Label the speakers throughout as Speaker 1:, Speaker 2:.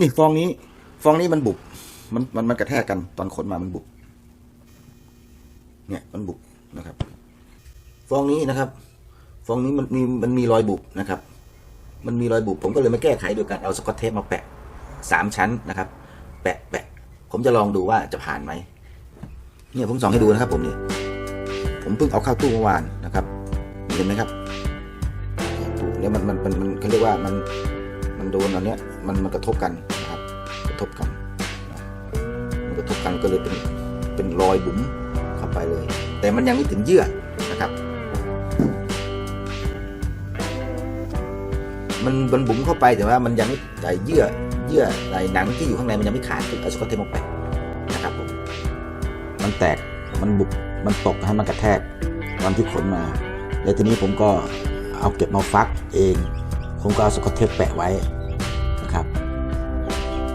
Speaker 1: นี่ฟองนี้ ฟองนี้มันบุบมันมันมันกระแทกกันตอนขนมามันบุบเนี่ยมันบุบนะครับ ฟองนี้นะครับ ฟองนี้มันมีมันมีรอยบุบนะครับ มันมีรอยบุบผมก็เลยมาแก้ไขโดยการเอาสกอตเทปมาแปะสามชั้นนะครับ แปะแปะผมจะลองดูว่าจะผ่านไหมเนี่ยผมส่องให้ดูนะครับผมนี่ผมเพิ่งเอาเข้าตู้เมื่อวานนะครับ เห็นไหมครับตู้เนี่ยมันมันมันมันเขาเรียกว่ามัน มันโดนอันเนี้ยมันมันกระทบกันนะครับกระทบกันมันกระทบกันก็เลยเป็นเป็นรอยบุ๋มเข้าไปเลย แต่มันยังไม่ถึงเยื่อนะครับ มันมันบุ๋มเข้าไปแต่ว่ามันยังไม่ไอเยื่อเยื่อไอหนังที่อยู่ข้างในมันยังไม่ขาดเอาสกอตเทปมาแปนะครับผมมันแตกมันบุบมันตกให้มันกระแทกตอนที่ขนมา แล้วทีนี้ผมก็เอาเก็บมาฟักเอง ผมก็เอาสกอตเทปแปะไว้นะครับ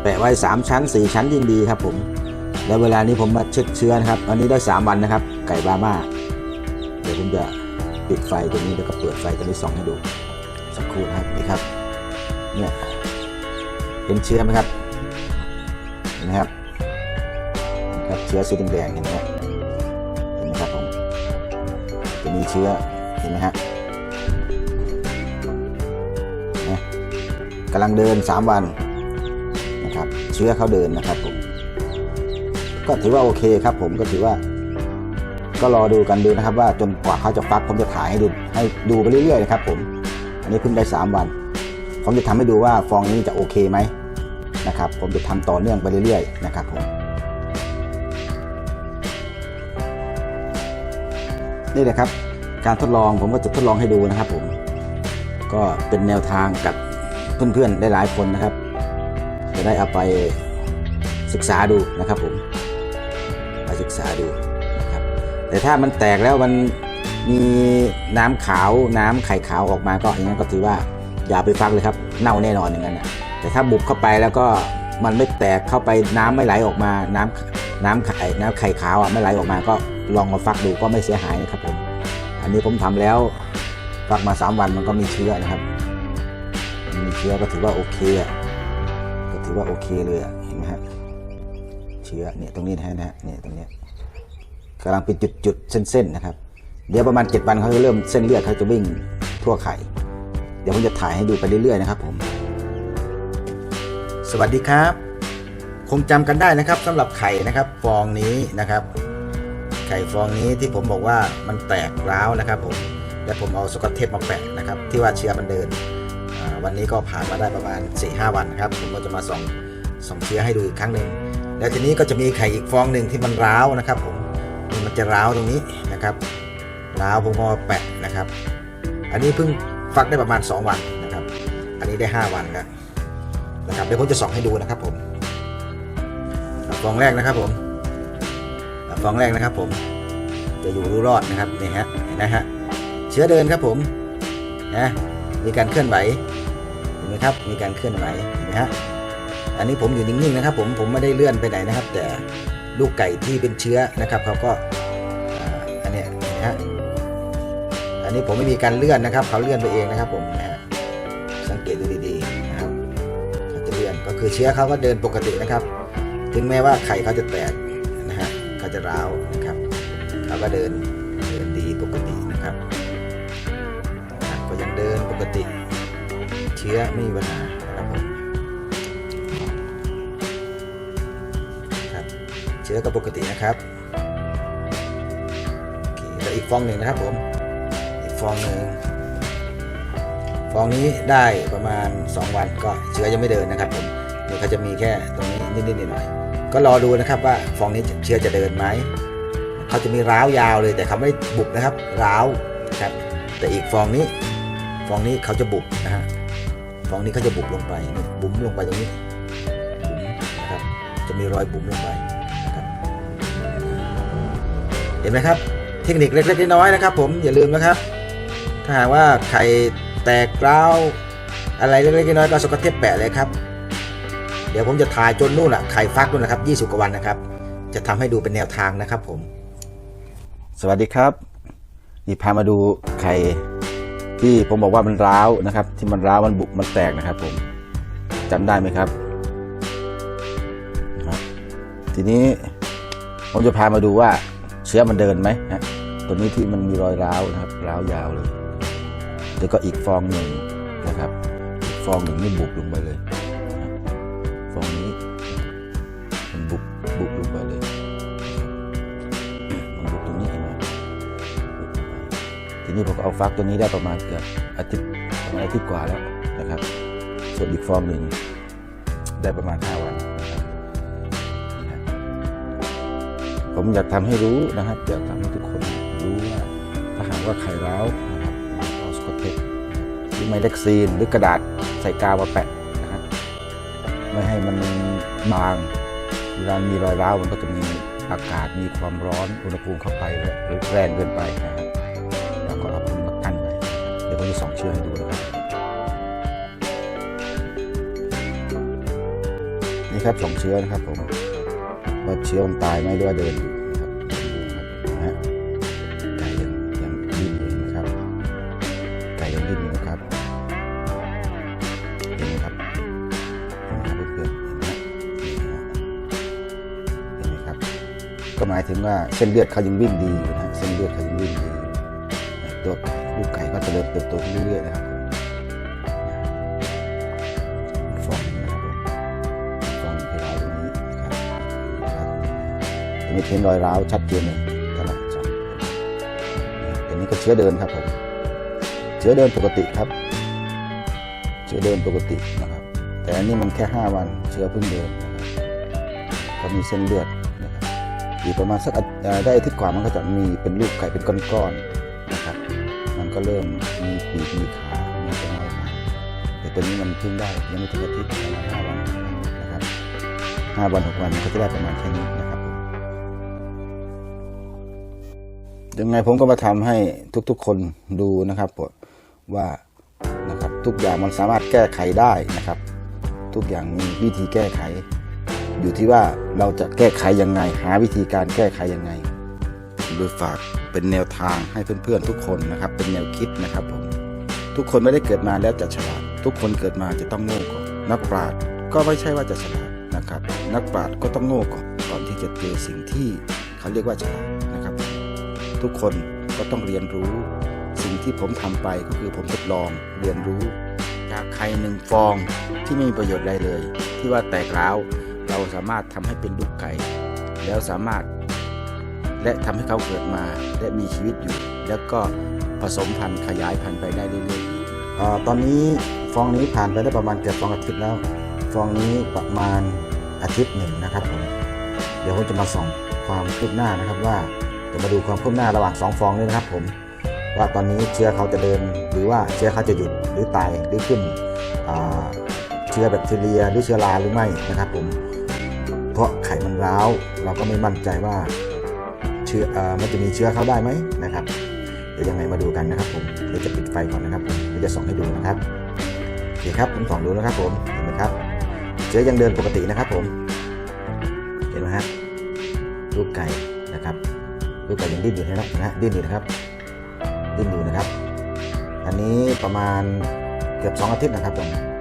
Speaker 1: แปะไว้ 3 ชั้น 4 ชั้นยิ่งดีครับผมแล้วเวลานี้ผมมาเช็คเชื้อนะครับ อันนี้ได้ 3 วันนะครับ ไก่บาม่าเดี๋ยวผมจะปิดไฟตัวนี้แล้วก็เปิดไฟตัวนี้ส่องให้ดู สักครู่นะครับนี่ครับเนี่ยเห็นเชื้อไหมครับเห็นไหมครับเห็นครับเชื้อสีแดงๆเห็นไหมครับเห็นไหมครับผมจะมีเชื้อ กำลังเดิน 3 วันนะครับเชื้อเขาเดินนะครับผมก็ถือว่าโอเคครับผมก็ถือว่า ก็รอดูกันดูนะครับว่าจนกว่าเขาจะฟักผมจะถ่ายให้ดูให้ดูไปเรื่อยๆนะครับผมอันนี้เพิ่งได้ 3 วัน ผมจะทำให้ดูว่าฟองนี้จะโอเคไหมนะครับผมจะทำต่อเนื่องไปเรื่อยๆนะครับผมนี่แหละครับ การทดลองผมก็จะทดลองให้ดูนะครับผมก็เป็นแนวทางกับ เพื่อนๆได้หลายคนนะครับ จะได้เอาไปศึกษาดูนะครับผมไปศึกษาดูนะครับ แต่ถ้ามันแตกแล้วมันมีน้ำขาวน้ำไข่ขาวออกมาก็อย่างนั้นก็ถือว่าอย่าไปฟักเลยครับ เน่าแน่นอนอย่างนั้นนะแต่ถ้าบุบเข้าไปแล้วก็มันไม่แตกเข้าไปน้ำไม่ไหลออกมา น้ำน้ำไข่น้ำไข่ขาวอะไม่ไหลออกมาก็ลองมาฟักดูก็ไม่เสียหายนะครับผมอันนี้ผมทำแล้วฟักมา 3 วันมันก็มีเชื้อนะครับ มีเชื้อก็ถือว่าโอเคอะก็ถือว่าโอเคเลยอะเห็นไหมฮะเชื้อเนี่ยตรงนี้นะฮะเนี่ยตรงนี้กำลังเป็นจุดๆเส้นๆนะครับ เดี๋ยวประมาณ 7 วันเขาจะเริ่มเส้นเลือดเขาจะวิ่งทั่วไข่ เดี๋ยวผมจะถ่ายให้ดูไปเรื่อยๆนะครับ ผม สวัสดีครับ คงจำกันได้นะครับสำหรับไข่นะครับ ฟองนี้นะครับ ไข่ฟองนี้ที่ผมบอกว่ามันแตกร้าวนะครับ ผมและผมเอาสกอตเทปมาแปะนะครับ ที่ว่าเชื้อมันเดิน วันนี้ก็ผ่านมาได้ประมาณ 4-5 วันครับ ผมก็จะมาส่องส่องเชื้อให้ดูอีกครั้งหนึ่งแล้วทีนี้ก็จะมีไข่อีกฟองหนึ่งที่มันร้าวนะครับผมมันจะร้าวตรงนี้นะครับร้าวผมก็แปะนะครับ อันนี้เพิ่งฟักได้ประมาณ 2 วันนะครับ อันนี้ได้ 5 วันแล้วนะครับเดี๋ยวผมจะส่องให้ดูนะครับผมฟองแรกนะครับผมฟองแรกนะครับผมจะอยู่รู้รอดนะครับนี่ฮะนไหมฮะเชื้อเดินครับผมนะมีการเคลื่อนไหว ห็นไหมครับ มีการเคลื่อนไหวเห็นไหมฮะอันนี้ผมอยู่นิ่งๆนะครับ ผมผมไม่ได้เลื่อนไปไหนนะครับ แต่ลูกไก่ที่เป็นเชื้อนะครับเขาก็อันนี้นไหมฮะอันนี้ผมไม่มีการเลื่อนนะครับเขาเลื่อนไปเองนะครับ ผมนะฮะสังเกตดูดีๆนะครับเขาจะเลื่อนก็คือเชื้อเขาก็เดินปกตินะครับ ถึงแม้ว่าไข่เขาจะแตกนะฮะเขาจะร้าวนะครับเขาก็เดินเดินดีปกตินะครับ ก็ยังเดินปกติ ชื้อไม่มีปัญหานะครับผมครับเชื้อก็ปกตินะครับโอเคแล้วอีกฟองหนึ่งนะครับผมอีกฟองหนึ่งฟองนี้ได้ประมาณ 2 วันก็เชื้อยังไม่เดินนะครับผมนี่เขาจะมีแค่ตรงนี้นิดๆหน่อยๆก็รอดูนะครับว่าฟองนี้เชื้อจะเดินไหมเขาจะมีร้าวยาวเลยแต่เขาไม่บุบนะครับ ร้าวนะครับแต่อีกฟองนี้ฟองนี้เขาจะบุบนะฮะ ฟองนี้เขาจะบุบลงไปนี่บุ๋มลงไปตรงนี้บุ๋มนะครับจะมีรอยบุ๋มลงไปนะครับเห็นไหมครับ เทคนิคเล็กๆน้อยๆนะครับ ผมอย่าลืมนะครับ ถ้าหากว่าไข่แตกร้าวอะไรเล็กๆน้อยๆก็สกอตเทปแปะเลยครับ เดี๋ยวผมจะถ่ายจนนู่นอะไข่ฟักนู่นนะครับ20กว่าวันนะครับ จะทำให้ดูเป็นแนวทางนะครับผม สวัสดีครับนี่พามาดูไข่ ที่ผมบอกว่ามันร้าวนะครับ ที่มันร้าวมันบุบมันแตกนะครับ ผมจำได้ไหมครับ ทีนี้ผมจะพามาดูว่าเชื้อมันเดินไหมนะตัวนี้ที่มันมีรอยร้าวนะครับร้าวยาวเลย แล้วก็อีกฟองหนึ่งนะครับ ฟองหนึ่งนี่บุกลงไปเลย นี้ผมเอาฟักตัวนี้ได้ประมาณเกือบอาทิตย์ประมาณอาทิตย์กว่าแล้วนะครับ ส่วนอีกฟองหนึ่งได้ประมาณ 5 วันนะครับนี่ฮะผมอยากทำให้รู้นะครับ อยากทำให้ทุกคนรู้ว่าถ้าหากว่าไข่ร้าวนะครับเอาสกอตเทปหรือไมเล็กซีนหรือกระดาษใส่กาวมาแปะนะครับไม่ให้มันบางเวลามีรอยร้าวมันก็จะมีอากาศมีความร้อนอุณหภูมิเข้าไปหรือแรงเกินไปนะครับ ยวผมจะส่องเชื้อให้ดูนะครับนี่ครับสองเชื้อนะครับผมว่าเชื้อมันตายไหมหรือว่าเดินอยู่นะครับนะฮะไก่ยังยังดิ้นอยู่นะครับไก่ยังดิ้นอยู่นะครับเห็นไหมครับเห็นไหมครับเพื่อนๆเห็นไหมครับก็หมายถึงว่าเส้นเลือดเขายังวิ่งดีอยู่นะฮะเส้นเลือดเขายังวิ่ง ริญเติบโตขึ้นเรื่อยๆนะครับผมฟองนะครับฟองที่ร้าวตรงนี้นะครับตรงนี้เห็นรอยร้าวชัดเจนเลยตลอดจอตัวนี้ก็เชื้อเดินครับผมเชื้อเดินปกติครับ เชื้อเดินปกตินะครับ แต่อันนี้มันแค่ 5 วันเชื้อเพิ่งเดินนะครับก็มีเส้นเลือดนะครับอีกประมาณสักได้อาทิตย์กว่ามันก็จะมีเป็นลูกไก่เป็นก้อนๆนะครับมัน ก็เริ่มมีปีกมีขามีตัวน้อยมาแต่ตัวนี้มันเพิ่งได้ยังไม่ถึงอาทิตย์ประมาณห้าวันนะครับห้าวันหกวันมันก็จะได้ประมาณแค่นี้นะครับยังไงผมก็มาทำให้ทุกๆคนดูนะครับว่านะครับทุกอย่างมันสามารถแก้ไขได้นะครับ ทุกอย่างมีวิธีแก้ไข อยู่ที่ว่าเราจะแก้ไขยังไง หาวิธีการแก้ไขยังไงโดยฝาก เป็นแนวทางให้เพื่อนๆทุกคนนะครับ เป็นแนวคิดนะครับผมทุกคนไม่ได้เกิดมาแล้วจะฉลาด ทุกคนเกิดมาจะต้องโง่ก่อนนักปราชญ์ก็ไม่ใช่ว่าจะฉลาดนะครับ นักปราชญ์ก็ต้องโง่ก่อนก่อนที่จะเจอสิ่งที่เขาเรียกว่าฉลาดนะครับ ทุกคนก็ต้องเรียนรู้ สิ่งที่ผมทำไปก็คือผมทดลองเรียนรู้ จากไข่หนึ่งฟองที่ไม่มีประโยชน์อะไรเลย ที่ว่าแตกร้าวเราสามารถทำให้เป็นลูกไก่แล้วสามารถ และทำให้เขาเกิดมาและมีชีวิตอยู่ แล้วก็ผสมพันธุ์ขยายพันธุ์ไปได้เรื่อยๆตอนนี้ฟองนี้ผ่านไปได้ประมาณเกือบสองอาทิตย์แล้ว ฟองนี้ประมาณอาทิตย์หนึ่งนะครับผมเดี๋ยวผมจะมาส่องความคืบหน้านะครับว่าจะมาดูความคืบหน้าระหว่างสองฟองนี้นะครับผมว่าตอนนี้เชื้อเขาจะเดินหรือว่าเชื้อเขาจะหยุดหรือตายหรือขึ้นเชื้อแบคทีเรียหรือเชื้อราหรือไม่นะครับผมเพราะไข่มันร้าวเราก็ไม่มั่นใจว่า ชื้ออมันจะมีเชื้อเข้าได้ไหมนะครับเดี๋ยวยังไงมาดูกันนะครับผมเดี๋ยวจะปิดไฟก่อนนะครับผมเดี๋ยวจะส่องให้ดูนะครับโอเคครับผมส่องดูนะครับผมเห็นไหมครับ เชื้อยังเดินปกตินะครับผม เห็นไหมฮะลูกไก่นะครับลูกไก่ยังดิ้นอยู่นะนะฮะดิ้นอยู่นะครับ ดิ้นอยู่นะครับ อันนี้ประมาณเกือบสองอาทิตย์นะครับตร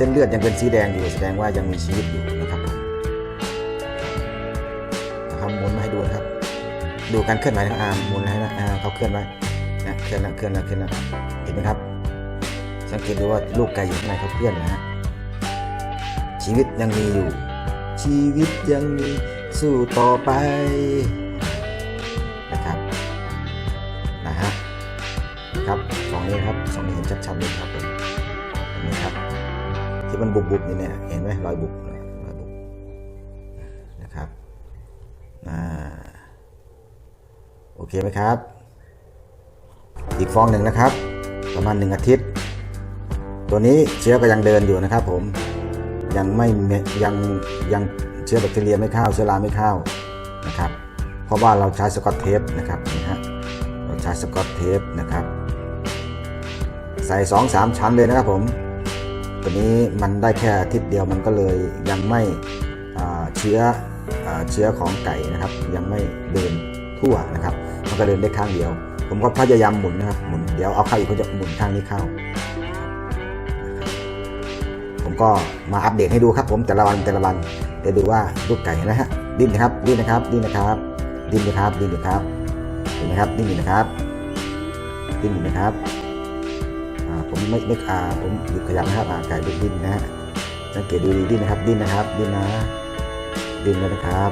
Speaker 1: เส้นเลือดยังเป็นสีแดงอยู่แสดงว่ายังมีชีวิตอยู่นะครับนะครับหมุนมาให้ดูนะครับ ดูการเคลื่อนไหวของอาร์มหมุนให้นะอ่าเขาเคลื่อนไหวนะเคลื่อนนะเคลื่อนนะเคลื่อนนะเห็นไหมครับ สังเกตดูว่าลูกไก่อยู่ข้างในเขาเคลื่อนนะฮะชีวิตยังมีอยู่ ชีวิตยังมีสู้ต่อไป ที่มันบุบบุบๆนี่เนี่ยเห็นไหมรอยบุบรอยบุบนะครับอ่าโอเคไหมครับ อีกฟองหนึ่งนะครับ ประมาณหนึ่งอาทิตย์ ตัวนี้เชื้อก็ยังเดินอยู่นะครับ ผมยังไม่ยังยังเชื้อแบคทีเรียไม่เข้าเชื้อราไม่เข้านะครับเพราะว่าเราใช้สกอตเทปนะครับนี่ฮะเราใช้สกอตเทปนะครับ ใส่สองสามชั้นเลยนะครับผม ตัวนี้มันได้แค่อาทิตย์เดียวมันก็เลยยังไม่เชื้อเชื้อของไก่นะครับ ยังไม่เดินทั่วนะครับ มันก็เดินได้ข้างเดียว ผมก็พยายามหมุนนะครับหมุนเดี๋ยวเอาเข้าอีกก็จะหมุนข้างนี้เข้า ผมก็มาอัปเดตให้ดูครับ ผมแต่ละวันแต่ละวันเดี๋ยวดูว่าลูกไก่นะฮะดิ้นนะครับดิ้นนะครับดิ้นนะครับดิ้นนะครับดิ้นนะครับเห็นไหมครับดิ้นนะครับดิ้นนะครับ ไม่ไม่อาผมหยุดขยับนะครับอ่าไก่ดิ้นดิ้นนะฮะสังเกตดูดีดิ้นนะครับดิ้นนะครับดิ้นนะดิ้นแล้วนะครับ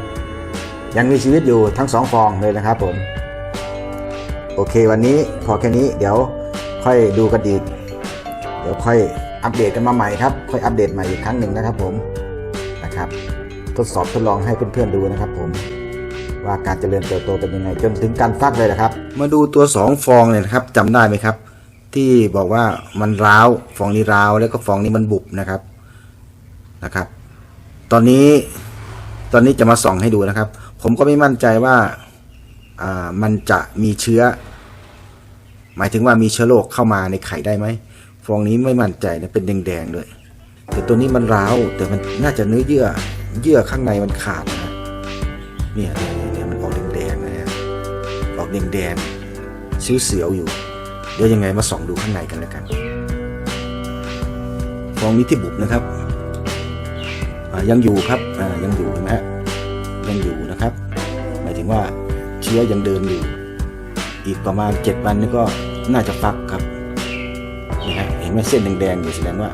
Speaker 1: ยังมีชีวิตอยู่ทั้งสองฟองเลยนะครับผมโอเควันนี้พอแค่นี้เดี๋ยวค่อยดูกันอีกเดี๋ยวค่อยอัปเดตกันมาใหม่ครับ ค่อยอัปเดตใหม่อีกครั้งหนึ่งนะครับผมนะครับทดสอบทดลองให้เพื่อนๆดูนะครับผมว่าการเจริญเติบโตเป็นยังไงจนถึงการฟักเลยนะครับ มาดูตัวสองฟองเนี่ยนะครับจำได้ไหมครับ ที่บอกว่ามันร้าวฟองนี้ร้าวแล้วก็ฟองนี้มันบุบนะครับนะครับ ตอนนี้ตอนนี้จะมาส่องให้ดูนะครับ ผมก็ไม่มั่นใจว่าอ่ามันจะมีเชื้อ หมายถึงว่ามีเชื้อโรคเข้ามาในไข่ได้ไหมฟองนี้ไม่มั่นใจนะเป็นแดงๆเลยแต่ตัวนี้มันร้าวแต่มันน่าจะเนื้อเยื่อเยื่อข้างในมันขาดนะเนี่ยเนี่ยเนี่ยเนี่ยมันออกแดงๆนะฮะออกแดงๆเสียวๆอยู่ เดี๋ยวยังไงมาส่องดูข้างในกันแล้วกันฟองนี้ที่บุบนะครับยังอยู่ครับยังอยู่นไหมฮะยังอยู่นะครับ หมายถึงว่าเชื้อยังเดินอยู่ อีกประมาณเจ็ดวันนี่ก็น่าจะฟักครับนี่ฮะเห็นไหมเส้นแดงๆอยู่แสดงว่า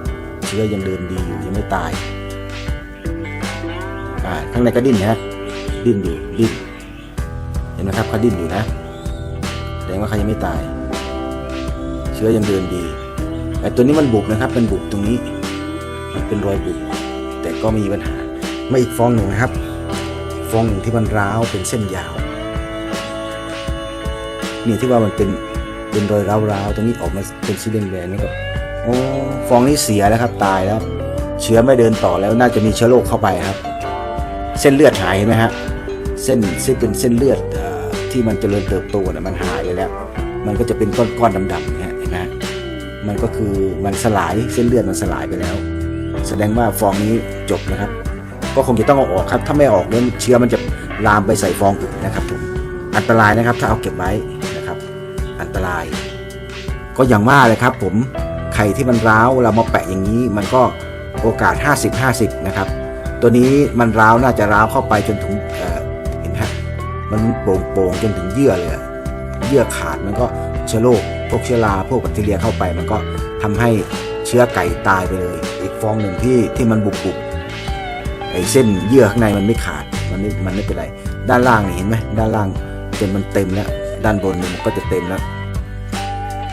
Speaker 1: เชื้อยังเดินดีอยู่ยังไม่ตายข้างในก็ดิ้นนะดิ้นอยู่ดิ้นเห็นไหมครับเขาดิ้นอยู่นะแสดงว่าเขายังไม่ตาย ชื้อยังเดินดีแต่ตัวนี้มันบุบนะครับเป็นบุบตรงนี้ มันเป็นรอยบุบแต่ก็มีปัญหามาอีกฟองหนึ่งนะครับ ฟองหนึ่งที่มันร้าวเป็นเส้นยาวนี่ที่ว่ามันเป็นเป็นรอยร้าวๆตรงนี้ออกมาเป็นสีแดงๆนี่ก็โอ้ฟองนี้เสียแล้วครับตายแล้ว เชื้อไม่เดินต่อแล้วน่าจะมีเชื้อโรคเข้าไปครับ เส้นเลือดหายเห็นไหมฮะเส้นซึ่งเป็นเส้นเลือดที่มันเจริญเติบโตนะมันหายไปแล้ว มันก็จะเป็นก้อนๆดำๆ มันก็คือมันสลายเส้นเลือดมันสลายไปแล้ว แสดงว่าฟองนี้จบนะครับ ก็คงจะต้องเอาออกครับ ถ้าไม่ออกเนี่ยเชื้อมันจะลามไปใส่ฟองอื่นนะครับผมอันตรายนะครับถ้าเอาเก็บไว้นะครับ อันตราย ก็อย่างว่าเลยครับผมไข่ที่มันร้าวเรามาแปะอย่างนี้ มันก็โอกาส 50 50 นะครับ ตัวนี้มันร้าวน่าจะร้าวเข้าไปจนถึงเเห็นไหมฮะมันโป่งโป่งๆจนถึงเยื่อเลยเยื่อขาดมันก็เชื้อโรค พวกเชื้อราพวกแบคทีเรียเข้าไปมันก็ทำให้เชื้อไก่ตายไปเลย อีกฟองหนึ่งที่ที่มันบุบบุบไอเส้นเยื่อข้างในมันไม่ขาดมันไม่มันไม่เป็นไร ด้านล่างนี่เห็นไหมด้านล่างจนมันเต็มแล้ว ด้านบนมันก็จะเต็มแล้ว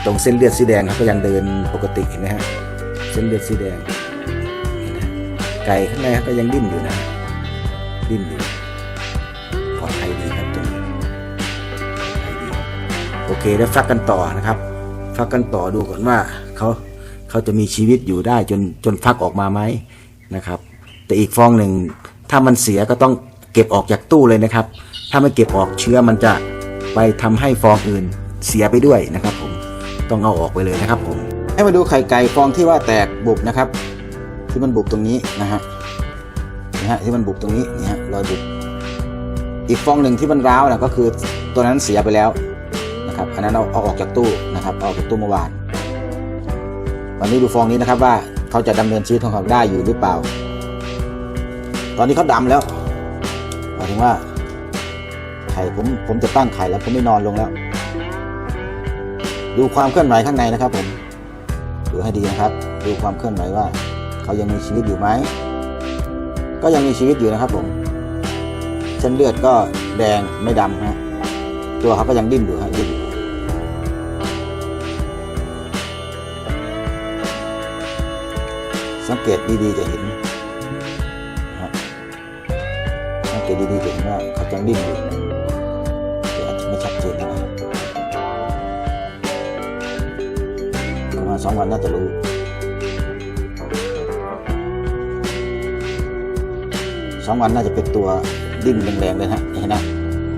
Speaker 1: ตรงเส้นเลือดสีแดงครับก็ยังเดินปกติเห็นไหมฮะเส้นเลือดสีแดงไหมไก่ข้างในครับก็ยังดิ้นอยู่นะดิ้นอยู่ โอเคแล้วฟักกันต่อนะครับ ฟักกันต่อดูก่อนว่าเขาเขาจะมีชีวิตอยู่ได้จนจนฟักออกมาไหมนะครับ แต่อีกฟองหนึ่งถ้ามันเสียก็ต้องเก็บออกจากตู้เลยนะครับ ถ้าไม่เก็บออกเชื้อมันจะไปทำให้ฟองอื่นเสียไปด้วยนะครับ ผมต้องเอาออกไปเลยนะครับ ผม ให้มาดูไข่ไก่ฟองที่ว่าแตกบุบนะครับ ที่มันบุบตรงนี้นะฮะนะฮะที่มันบุบตรงนี้เนี่ยฮะรอยบุบอีกฟองหนึ่งที่มันร้าวนะก็คือตัวนั้นเสียไปแล้ว นะครับอันนั้นเอาเอาออกจากตู้นะครับเอาออกจากตู้เมื่อวานวันนี้ดูฟองนี้นะครับว่าเขาจะดำเนินชีวิตของเขาได้อยู่หรือเปล่า ตอนนี้เขาดำแล้วหมายถึงว่าไข่ผมผมจะตั้งไข่แล้วผมไม่นอนลงแล้ว ดูความเคลื่อนไหวข้างในนะครับ ผมดูให้ดีนะครับ ดูความเคลื่อนไหวว่า เขายังมีชีวิตอยู่ไหมก็ยังมีชีวิตอยู่นะครับผมเส้นเลือดก็แดงไม่ดำฮะตัวเขาก็ยังดิ้นอยู่ฮะดิ้น สังเกตดีๆจะเห็นสังเกตดีๆจะเห็นว่าเขายังดิ้นอยู่แต่อาจจะไม่ชัดเจนนะครับประมาณสองวันน่าจะรู้สองวันน่าจะเป็นตัวดิ้นแรงๆเลยนะเห็นนะ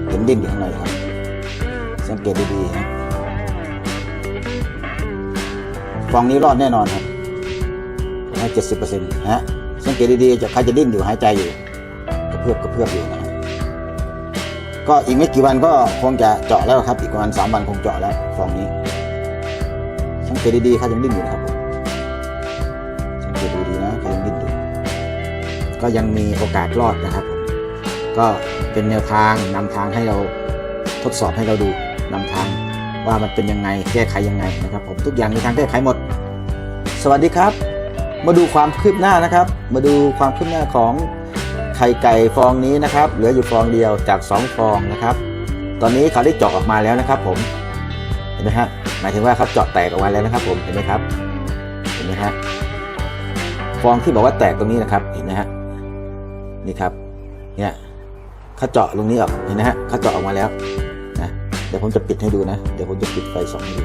Speaker 1: เห็นดิ้นอยู่ข้างในครับ สังเกตดีๆนะฟองนี้รอดแน่นอนครับ เจ็ดสิบเปอร์เซ็นต์ฮะสังเกตดีๆจะใครจะดิ้นอยู่หายใจอยู่กระเพื่อมกระเพื่อมอยู่นะฮะก็อีกไม่กี่วันก็คงจะเจาะแล้วครับ อีกประมาณสามวันคงเจาะแล้วฟองนี้ สังเกตดีๆเขายังดิ้นอยู่นะครับผมสังเกตดูดีนะเขายังดิ้นอยู่ก็ยังมีโอกาสรอดนะครับผมก็เป็นแนวทางนำทางให้เราทดสอบให้เราดูนำทางว่ามันเป็นยังไงแก้ไขยังไงนะครับ ผมทุกอย่างมีทางแก้ไขหมด สวัสดีครับ มาดูความคืบหน้านะครับ มาดูความคืบหน้าของไข่ไก่ฟองนี้นะครับ เหลืออยู่ฟองเดียวจาก 2 ฟองนะครับ ตอนนี้เขาได้เจาะออกมาแล้วนะครับ ผมเห็นไหมฮะหมายถึงว่าเขาเจาะแตกออกมาแล้วนะครับ ผมเห็นไหมครับ เห็นไหมฮะฟองที่บอกว่าแตกตรงนี้นะครับ เห็นไหมฮะนี่ครับ เนี่ยเขาเจาะตรงนี้ออกเห็นไหมฮะเขาเจาะออกมาแล้วนะเดี๋ยวผมจะปิดให้ดูนะ เดี๋ยวผมจะปิดไฟสองให้ดู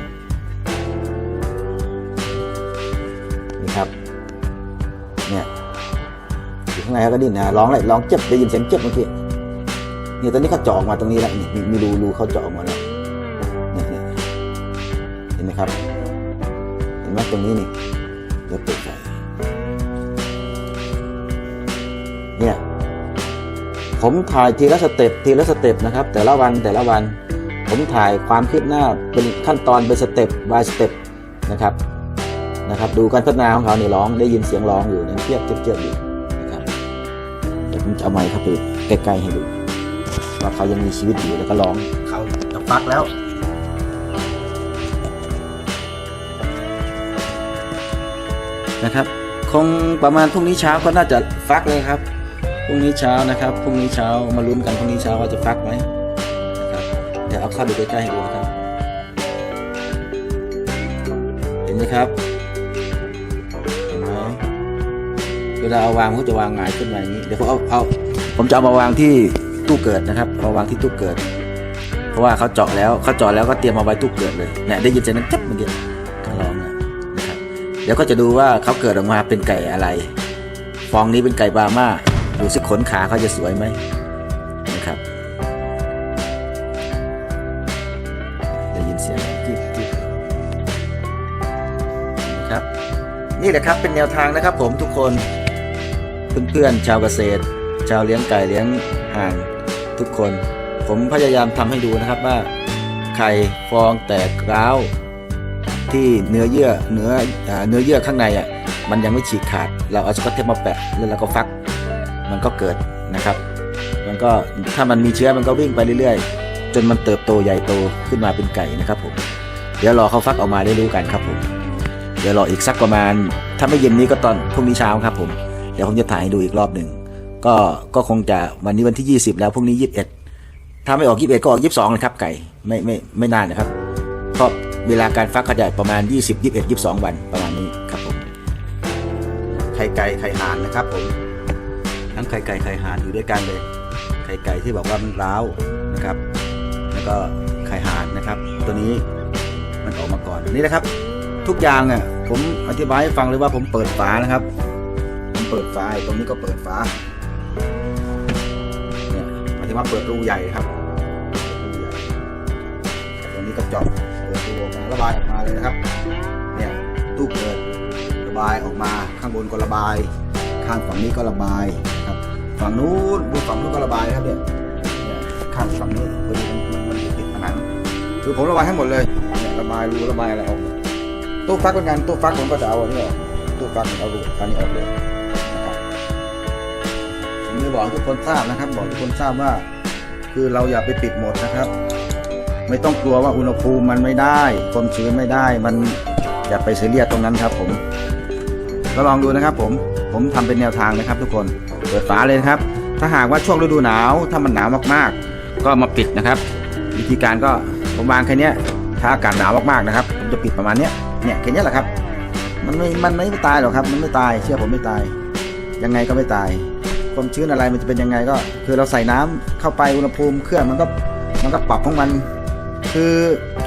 Speaker 1: ข้างในเขาก็ดิ้นนะร้องเลยร้องเจ็บได้ยินเสียงเจ็บเมื่อกี้เนี่ยตอนนี้เขาเจาะออกมาตรงนี้แล้วนี่มีมีรูรูเขาเจาะออกมาแล้วเนี่ยเนี่เห็นไหมครับ เห็นไหมตรงนี้นี่เดี๋ยวเปิดไฟเนี่ยผมถ่ายทีละสเต็ปทีละสเต็ปนะครับ แต่ละวันแต่ละวัน ผมถ่ายความคืบหน้าเป็นขั้นตอนเป็นสเต็ป by สเต็ปนะครับนะครับ ดูการพัฒนาของเขาเนี่ยร้องได้ยินเสียงร้องอยู่เนี่ยเทียบเทียบเทียบอยู่ ผมจะเอาไมค์เข้าไปใกล้ๆให้ดูว่าเขายังมีชีวิตอยู่แล้วก็ร้องเขาจะฟักแล้วนะครับคงประมาณพรุ่งนี้เช้าก็น่าจะฟักเลยครับพรุ่งนี้เช้านะครับพรุ่งนี้เช้ามาลุ้นกันพรุ่งนี้เช้าว่าจะฟักไหมนะครับเดี๋ยวเอาเข้าดูใกล้ๆให้ดูนะครับ เห็นไหมครับ วลาเอาวางก็จะวางหงายขึ้นมาอย่างนี้ เดี๋ยวผมเอาเอาผมจะเอามาวางที่ตู้เกิดนะครับเอาวางที่ตู้เกิด เพราะว่าเขาเจาะแล้วเขาเจาะแล้วก็เตรียมมาไว้ตู้เกิดเลยเนี่ยได้ยินเสียงนั้นจับเมื่อกี้เขาร้องนะนะครับเดี๋ยวก็จะดูว่าเขาเกิดออกมาเป็นไก่อะไร ฟองนี้เป็นไก่บาม่าดูสิขนขาเขาจะสวยไหมนะครับได้ยินเสียงจิ๊บจิ๊บนะครับนี่แหละครับเป็นแนวทางนะครับผมทุกคน เพื่อนๆชาวเกษตร ชาวเลี้ยงไก่เลี้ยงห่านทุกคน ผมพยายามทำให้ดูนะครับว่าไข่ฟองแตกร้าวที่เนื้อเยื่อเนื้อเนื้อเยื่อข้างในอะมันยังไม่ฉีกขาด เราเอาสกอตเทปมาแปะแล้วเราก็ฟัก มันก็เกิดนะครับ มันก็ถ้ามันมีเชื้อมันก็วิ่งไปเรื่อยๆ จนมันเติบโตใหญ่โตขึ้นมาเป็นไก่นะครับผมเดี๋ยวรอเขาฟักออกมาได้รู้กันครับผมเดี๋ยวรออีกสักประมาณ ถ้าไม่เย็นนี้ก็ตอนพรุ่งนี้เช้าครับผม เดี๋ยวผมจะถ่ายให้ดูอีกรอบหนึ่งก็ก็คงจะวันนี้วันที่ 20 แล้วพรุ่งนี้ 21 ถ้าไม่ออก 21 ก็ออก 22เลยครับ ไก่ไม่ไม่ไม่นานนะครับเพราะเวลาการฟักก็จะประมาณ 20 21 22 วันประมาณนี้ครับผมไข่ไก่ไข่ห่านนะครับผมทั้งไข่ไก่ไข่ห่านอยู่ด้วยกันเลย ไข่ไก่ที่บอกว่ามันร้าวนะครับ แล้วก็ไข่ห่านนะครับ ตัวนี้มันออกมาก่อนนี่นะครับ ทุกอย่างอะผมอธิบายให้ฟังเลยว่าผมเปิดฝานะครับ เปิดฝาไอ้ตรงนี้ก็เปิดฝาเนี่ยหมายถึงว่าเปิดรูใหญ่ครับรูใหญ่ตรงนี้ก็เจาะเปิดตู้ออกมาระบายออกมาเลยนะครับเนี่ยตู้เปิดระบายออกมาข้างบนก็ระบาย ข้างฝั่งนี้ก็ระบายครับฝั่งนู้นบนฝั่งนู้นก็ระบายครับเนี่ยข้างฝั่งนู้นพอดีมันมันมันติดผนังคือผมระบายให้หมดเลยเนี่ยระบายรูระบายอะไรออกตู้ฟักเป็นงานตู้ฟักผมก็จะเอาอันนี้ออกตู้ฟักเอารูอันนี้ออกเลย ผมจะบอกทุกคนทราบนะครับ บอกทุกคนทราบว่า คือเราอย่าไปปิดหมดนะครับ ไม่ต้องกลัวว่าอุณหภูมิมันไม่ได้ความชื้นไม่ได้ มันอย่าไปเสียเรียสตรงนั้นครับ ผมก็ลองดูนะครับ ผมผมทำเป็นแนวทางนะครับ ทุกคนเปิดฝาเลยครับ ถ้าหากว่าช่วงฤดูหนาวถ้ามันหนาวมากๆ ก็มาปิดนะครับ วิธีการก็ผมวางแค่นี้ถ้าอากาศหนาวมากๆนะครับผมจะปิดประมาณนี้เนี่ยแค่นี้แหละครับ มันไม่มันไม่ตายหรอกครับ มันไม่ตายเชื่อผมไม่ตาย ยังไงก็ไม่ตาย ความชื้นอะไรมันจะเป็นยังไงก็ คือเราใส่น้ำเข้าไปอุณหภูมิเครื่องมันก็มันก็ปรับของมัน คือ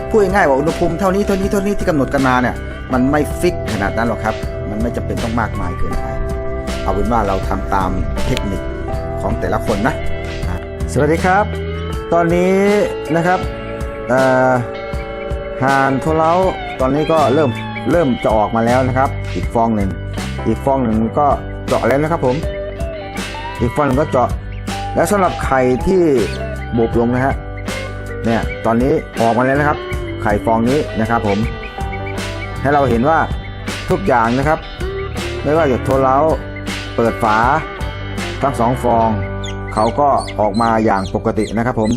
Speaker 1: พูดง่ายว่าอุณหภูมิเท่านี้เท่านี้เท่านี้ที่กำหนดกันมาเนี่ยมันไม่ฟิกขนาดนั้นหรอกครับ มันไม่จำเป็นต้องมากมายเกินไปเอาเป็นว่าเราทำตามเทคนิคของแต่ละคนนะสวัสดีครับ ตอนนี้นะครับอ่อห่านของเราตอนนี้ก็เริ่มเริ่มจะออกมาแล้วนะครับ อีกฟองหนึ่งอีกฟองหนึ่งก็เจาะแล้วนะครับผม อีกฟองหนึ่งก็เจาะ แล้วสำหรับไข่ที่บุบลงนะฮะเนี่ยตอนนี้ออกมาแล้วนะครับ ไข่ฟองนี้นะครับผม ให้เราเห็นว่าทุกอย่างนะครับ ไม่ว่าจะโทรเล้าเปิดฝา ทั้งสองฟอง เขาก็ออกมาอย่างปกตินะครับผม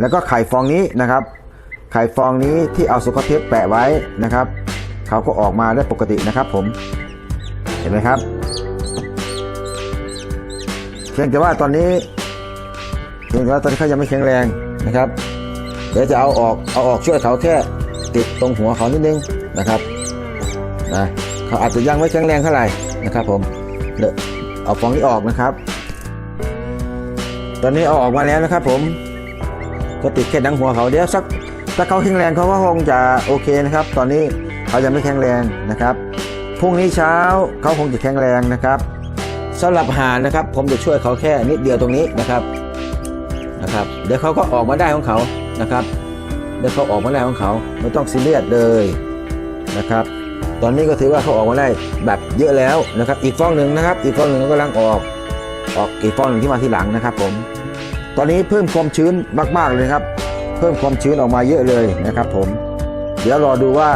Speaker 1: แล้วก็ไข่ฟองนี้นะครับ ไข่ฟองนี้ที่เอาสกอตเทปแปะไว้นะครับ เขาก็ออกมาได้ปกตินะครับผม เห็นไหมครับ เพียงแต่ว่าตอนนี้เพียงแต่ว่าตอนนี้เขายังไม่แข็งแรงนะครับ เดี๋ยวจะเอาออกเอาออกช่วยเขาแค่ติดตรงหัวเขานิดนึงนะครับนะเขาอาจจะยังไม่แข็งแรงเท่าไหร่นะครับ ผมเดี๋ยวเอาฟองนี้ออกนะครับ ตอนนี้เอาออกมาแล้วนะครับ ผมก็ติดแค่ดังหัวเขาเดี๋ยวสักถ้าเขาแข็งแรงเขาก็คงจะโอเคนะครับ ตอนนี้เขายังไม่แข็งแรงนะครับพรุ่งนี้เช้าเขาคงจะแข็งแรงนะครับ สำหรับหานนะครับ ผมจะช่วยเขาแค่นิดเดียวตรงนี้นะครับนะครับ เดี๋ยวเขาก็ออกมาได้ของเขานะครับ เดี๋ยวเขาออกมาได้ของเขาไม่ต้องซีเรียสเลยนะครับ ตอนนี้ก็ถือว่าเขาออกมาได้แบบเยอะแล้วนะครับ อีกฟองหนึ่งนะครับ อีกฟองหนึ่งก็กำลังออก ออกอีกฟองหนึ่งที่มาที่หลังนะครับ ผม ตอนนี้เพิ่มความชื้นมาก ๆเลยครับ เพิ่มความชื้นออกมาเยอะเลยนะครับ ผม เดี๋ยวรอดูว่า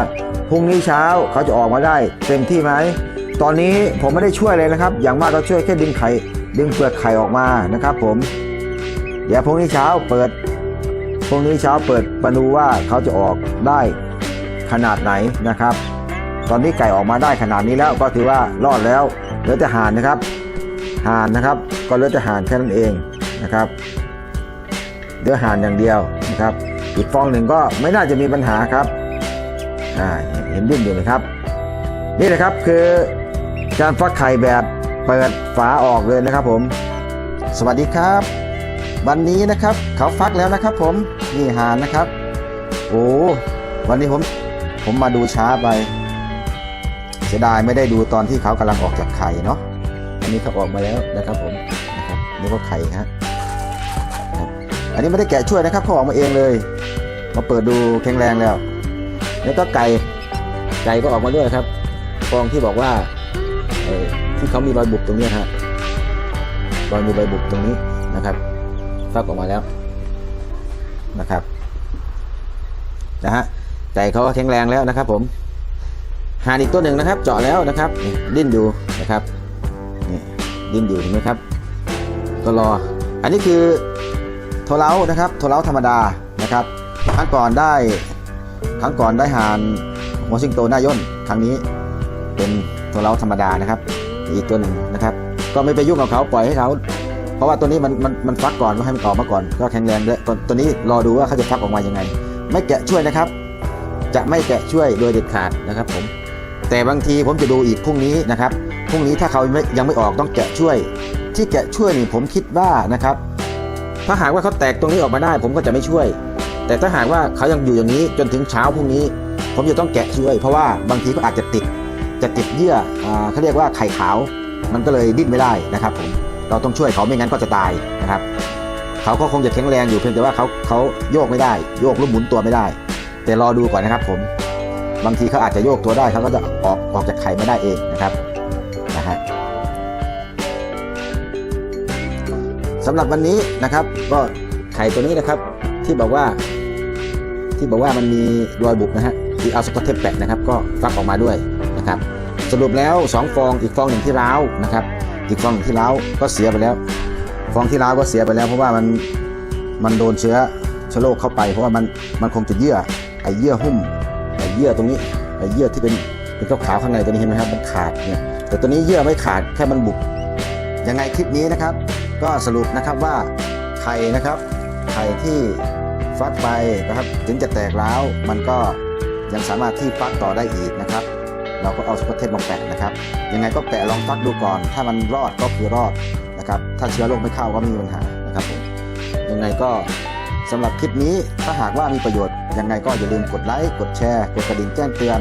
Speaker 1: พรุ่งนี้เช้าเขาจะออกมาได้เต็มที่ไหม ตอนนี้ผมไม่ได้ช่วยเลยนะครับ อย่างมากก็ช่วยแค่ดึงไข่ดึงเปลือกไข่ออกมานะครับ ผม เดี๋ยวพรุ่งนี้เช้าเปิดพรุ่งนี้เช้าเปิดมาดูว่าเขาจะออกได้ขนาดไหนนะครับ ตอนนี้ไก่ออกมาได้ขนาดนี้แล้วก็ถือว่ารอดแล้วเหลือแต่ห่านนะครับห่านนะครับ ก็เหลือแต่ห่านแค่นั้นเองนะครับเหลือห่านอย่างเดียวนะครับ อีกฟองหนึ่งก็ไม่น่าจะมีปัญหาครับอ่าเห็นดิ้นอยู่ไหมครับ นี่แหละครับคือ การฟักไข่แบบเปิดฝาออกเลยนะครับผม สวัสดีครับ วันนี้นะครับเขาฟักแล้วนะครับผมนี่หานนะครับ โอ้วันนี้ผมผมมาดูช้าไปเสียดายไม่ได้ดูตอนที่เขากำลังออกจากไข่เนาะอันนี้เขาออกมาแล้วนะครับผมนะครับนี่ก็ไข่ฮะครับอันนี้ไม่ได้แกะช่วยนะครับเขาออกมาเองเลยมาเปิดดูแข็งแรงแล้ว แล้วก็ไก่ไก่ก็ออกมาด้วยครับฟองที่บอกว่า ที่เขามีรอยบุบตรงนี้ฮะรอยมีรอยบุบตรงนี้นะครับฟักออกมาแล้วนะครับนะฮะไก่เขาแข็งแรงแล้วนะครับผมหานอีกตัวหนึ่งนะครับ เจาะแล้วนะครับดิ้นอยู่นะครับนี่ดิ้นอยู่เห็นไหมครับก็รอ อันนี้คือโทเล้านะครับโทเล้าธรรมดานะครับครั้งก่อนได้ครั้งก่อนได้หานหัวสิงโตหน้าย่นครั้งนี้เป็น โทเล้าธรรมดานะครับ อีกตัวหนึ่งนะครับ ก็ไม่ไปยุ่งกับเขาปล่อยให้เขาเพราะว่าตัวนี้มันมันมันฟักก่อนก็ให้มันออกมาก่อน ก็แข็งแรงด้วยตัวตัวนี้รอดูว่าเขาจะฟักออกมายังไง ไม่แกะช่วยนะครับ จะไม่แกะช่วยโดยเด็ดขาดนะครับผมแต่บางทีผมจะดูอีกพรุ่งนี้นะครับพรุ่งนี้ถ้าเขายังไม่ออกต้องแกะช่วย ที่แกะช่วยนี่ผมคิดว่านะครับ ถ้าหากว่าเขาแตกตรงนี้ออกมาได้ ผมก็จะไม่ช่วย แต่ถ้าหากว่าเขายังอยู่อย่างนี้จนถึงเช้าพรุ่งนี้ ผมจะต้องแกะช่วย เพราะว่าบางทีก็อาจจะติด จะติดเยื่ออเขาเรียกว่าไข่ขาว มันก็เลยดิ้นไม่ได้นะครับผมเราต้องช่วยเขาไม่งั้นก็จะตายนะครับเขาก็คงจะแข็งแรงอยู่เพียงแต่ว่าเขาเขาโยกไม่ได้ โยกหรือหมุนตัวไม่ได้ แต่รอดูก่อนนะครับ ผมบางทีเขาอาจจะโยกตัวได้เขาก็จะออกออกจากไข่ไม่ได้เองนะครับนะฮะสำหรับวันนี้นะครับ ก็ไข่ตัวนี้นะครับ ที่บอกว่า ที่บอกว่ามันมีรอยบุบนะฮะที่เอาสกอตเทปแปะนะครับ ก็ฟักออกมาด้วยนะครับ สรุปแล้ว 2 ฟองอีกฟองหนึ่งที่ร้าวนะครับ อีกฟองหนึ่งที่ร้าวก็เสียไปแล้ว ฟองที่ร้าวก็เสียไปแล้วเพราะว่ามันมันโดนเชื้อเชื้อโรคเข้าไป เพราะว่ามันมันคงจะเยื่อไอเยื่อหุ้มไอเยื่อตรงนี้ไอเยื่อที่เป็นเป็นขาวๆข้างในตัวนี้เห็นไหมครับมันขาดเนี่ยแต่ตัวนี้เยื่อไม่ขาดแค่มันบุบยังไงคลิปนี้นะครับ ก็สรุปนะครับว่าไข่นะครับไข่ที่ฟักไปนะครับ ถึงจะแตกแล้วมันก็ยังสามารถที่ฟักต่อได้อีกนะครับ เราก็เอาสกอตเทปมาแปะนะครับ ยังไงก็แปะลองฟักดูก่อน ถ้ามันรอดก็คือรอดนะครับ ถ้าเชื้อโรคไม่เข้าก็ไม่มีปัญหานะครับผม ยังไงก็สำหรับคลิปนี้ถ้าหากว่ามีประโยชน์ ยังไงก็อย่าลืมกดไลค์ กดแชร์ กดกระดิ่งแจ้งเตือน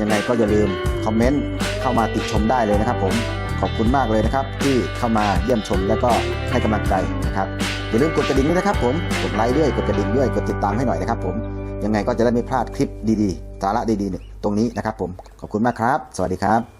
Speaker 1: ยังไงก็อย่าลืมคอมเมนต์เข้ามาติดชมได้เลยนะครับผมขอบคุณมากเลยนะครับ ที่เข้ามาเยี่ยมชมและก็ให้กำลังใจนะครับอย่าลืมกดกระดิ่งด้วยนะครับผมกดไลค์ด้วยกดกระดิ่งด้วยกดติดตามให้หน่อยนะครับผม ยังไงก็จะได้ไม่พลาดคลิปดีๆ สาระดีๆตรงนี้นะครับผมขอบคุณมากครับ สวัสดีครับ